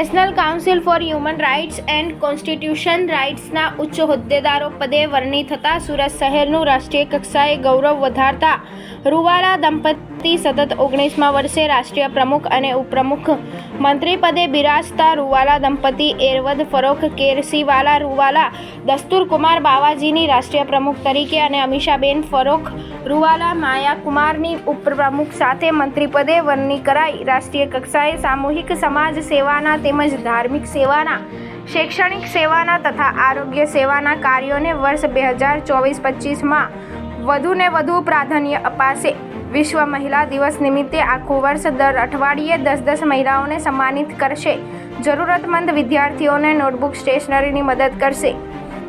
National council for human rights and constitution રાઇટ્સના ઉચ્ચ હોદ્દેદારો પદે વરણી થતા સુરત શહેરનું રાષ્ટ્રીય કક્ષાએ ગૌરવ વધારતા રૂવાળા દંપતી સતત ઓગણીસમાં વર્ષે રાષ્ટ્રીય પ્રમુખ અને ઉપપ્રમુખ મંત્રી પદે બિરાજતા રૂવાલા દંપતી એરવદ ફરોખ કેરસીવાલા રૂવાલા દસ્તુરકુમાર બાવાજીની રાષ્ટ્રીય પ્રમુખ તરીકે અને અમીષાબેન ફરોખ રૂવાલા માયા કુમારની ઉપપ્રમુખ સાથે મંત્રી પદે વરણી કરાઈ. રાષ્ટ્રીય કક્ષાએ સામૂહિક સમાજ સેવાના તેમજ ધાર્મિક સેવાના, શૈક્ષણિક સેવાના તથા આરોગ્ય સેવાના કાર્યોને વર્ષ બે હજાર ચોવીસ પચીસમાં વધુને વધુ પ્રાધાન્ય અપાશે. વિશ્વ મહિલા દિવસ નિમિત્તે આખું વર્ષ દર અઠવાડિયે દસ દસ મહિલાઓને સન્માનિત કરશે. જરૂરતમંદ વિદ્યાર્થીઓને નોટબુક સ્ટેશનરીની મદદ કરશે.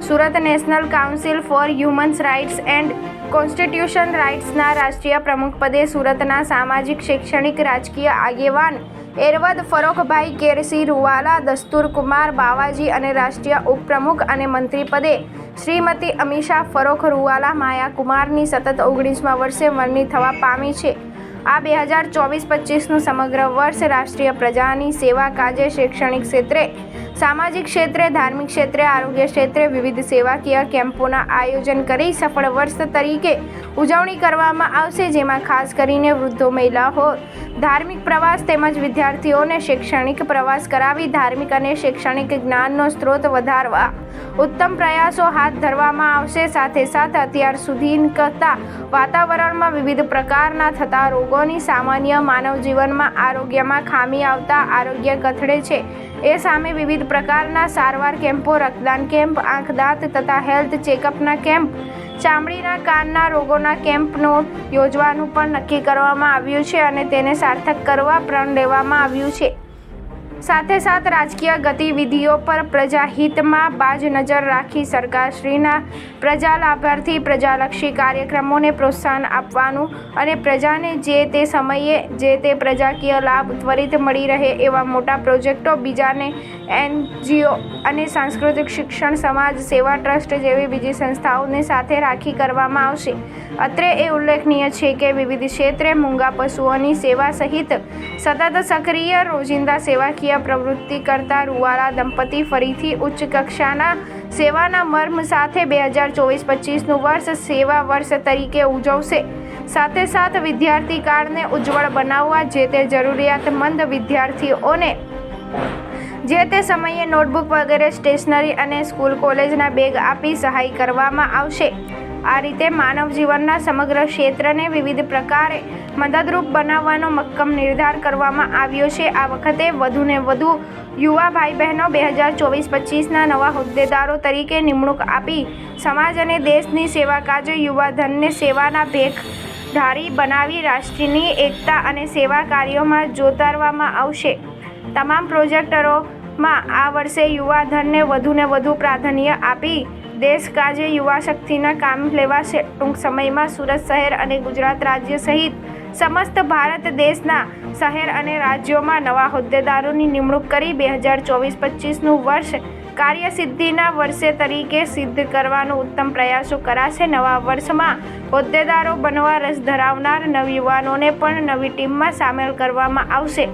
Surat national council for humans rights and constitution રાઇટ્સના રાષ્ટ્રીય પ્રમુખપદે સુરતના સામાજિક, શૈક્ષણિક, રાજકીય આગેવાન એરવદ ફરોખભાઈ કેરસી રૂવાલા, દસ્તુરકુમાર બાવાજી અને રાષ્ટ્રીય ઉપપ્રમુખ અને મંત્રી પદે શ્રીમતી અમીષા ફરોખ રૂવાલા માયા કુમારની સતત ઓગણીસમાં વર્ષે વરણી થવા પામી છે. આ બે હજાર ચોવીસ પચીસનું સમગ્ર વર્ષ રાષ્ટ્રીય પ્રજાની સેવા કાજે શૈક્ષણિક ક્ષેત્રે સામાજિક ક્ષેત્રે, ધાર્મિક ક્ષેત્રે, આરોગ્ય ક્ષેત્રે વિવિધ સેવાકીય કેમ્પોના આયોજન કરી સફળ વર્ષ તરીકે ઉજવણી કરવામાં આવશે, જેમાં ખાસ કરીને વૃદ્ધો, મહિલાઓ, ધાર્મિક પ્રવાસ તેમજ વિદ્યાર્થીઓને શૈક્ષણિક પ્રવાસ કરાવી ધાર્મિક અને શૈક્ષણિક જ્ઞાનનો સ્ત્રોત વધારવા ઉત્તમ પ્રયાસો હાથ ધરવામાં આવશે. સાથે સાથે અત્યાર સુધી કરતાં વાતાવરણમાં વિવિધ પ્રકારના થતા રોગોની સામાન્ય માનવ જીવનમાં આરોગ્યમાં ખામી આવતા આરોગ્ય કથળે છે. એ સામે વિવિધ પ્રકારના સારવાર કેમ્પો, રક્તદાન કેમ્પ, આંખ, દાંત તથા હેલ્થ ચેકઅપના કેમ્પ, ચામડીના કાનના રોગોના કેમ્પનો યોજવાનું પણ નક્કી કરવામાં આવ્યું છે અને તેને સાર્થક કરવા પ્રણ લેવામાં આવ્યું છે. સાથે સાથ રાજકીય ગતિવિધિઓ પર પ્રજાહિતમાં બાજ નજર રાખી સરકારશ્રીના પ્રજા લાભાર્થી પ્રજાલક્ષી કાર્યક્રમોને પ્રોત્સાહન આપવાનું અને પ્રજાને જે તે સમયે જે તે પ્રજાકીય લાભ ત્વરિત મળી રહે એવા મોટા પ્રોજેક્ટો, બીજાને એનજીઓ અને સાંસ્કૃતિક શિક્ષણ, સમાજ સેવા ટ્રસ્ટ જેવી બીજી સંસ્થાઓને સાથે રાખી કરવામાં આવશે. અત્રે એ ઉલ્લેખનીય છે કે વિવિધ ક્ષેત્રે મૂંગા પશુઓની સેવા સહિત સતત સક્રિય રોજિંદા સેવાકીય પ્રવૃત્તિ કરતા રૂવાલા દંપતી ફરીથી ઉચ્ચ કક્ષાના સેવાના મર્મ સાથે બે હજાર ચોવીસ પચીસનું વર્ષ સેવા વર્ષ તરીકે ઉજવશે. સાથે સાથ વિદ્યાર્થી કાળને ઉજ્જવળ બનાવવા જે તે જરૂરિયાતમંદ વિદ્યાર્થીઓને જે તે સમયે નોટબુક વગેરે સ્ટેશનરી અને સ્કૂલ કોલેજના બેગ આપી સહાય કરવામાં આવશે. આ રીતે માનવ જીવનના સમગ્ર ક્ષેત્રને વિવિધ પ્રકારે મદદરૂપ બનાવવાનો મક્કમ નિર્ધાર કરવામાં આવ્યો છે. આ વખતે વધુને વધુ યુવા ભાઈ બહેનો બે હજાર ચોવીસ પચીસના નવા હોદ્દેદારો તરીકે નિમણૂક આપી સમાજ અને દેશની સેવા કાજે યુવાધનને સેવાના ભેખ ધારી બનાવી રાષ્ટ્રની એકતા અને સેવા કાર્યોમાં જોતારવામાં આવશે. તમામ પ્રોજેક્ટરોમાં આ વર્ષે યુવાધનને વધુને વધુ પ્રાધાન્ય આપી દેશ કાજે યુવા શક્તિના કામ લેવાશે ટૂંક સમયમાં સુરત શહેર અને ગુજરાત રાજ્ય સહિત સમસ્ત ભારત દેશના શહેર અને રાજ્યોમાં નવા હોદ્દેદારોની નિમણૂક કરી બે હજાર ચોવીસ પચીસનું વર્ષ કાર્યસિદ્ધિના વર્ષે તરીકે સિદ્ધ કરવાનો ઉત્તમ પ્રયાસો કરાશે. નવા વર્ષમાં હોદ્દેદારો બનવા રસ ધરાવનાર નવયુવાનોને પણ નવી ટીમમાં સામેલ કરવામાં આવશે.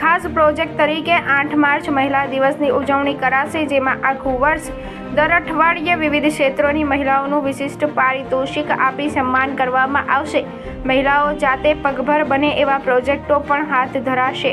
ખાસ પ્રોજેક્ટ તરીકે આઠ માર્ચ મહિલા દિવસની ઉજવણી કરાશે, જેમાં આખું વર્ષ દર અઠવાડિયે વિવિધ ક્ષેત્રોની મહિલાઓનું વિશિષ્ટ પારિતોષિક આપી સન્માન કરવામાં આવશે. મહિલાઓ જાતે પગભર બને એવા પ્રોજેક્ટો પણ હાથ ધરાશે.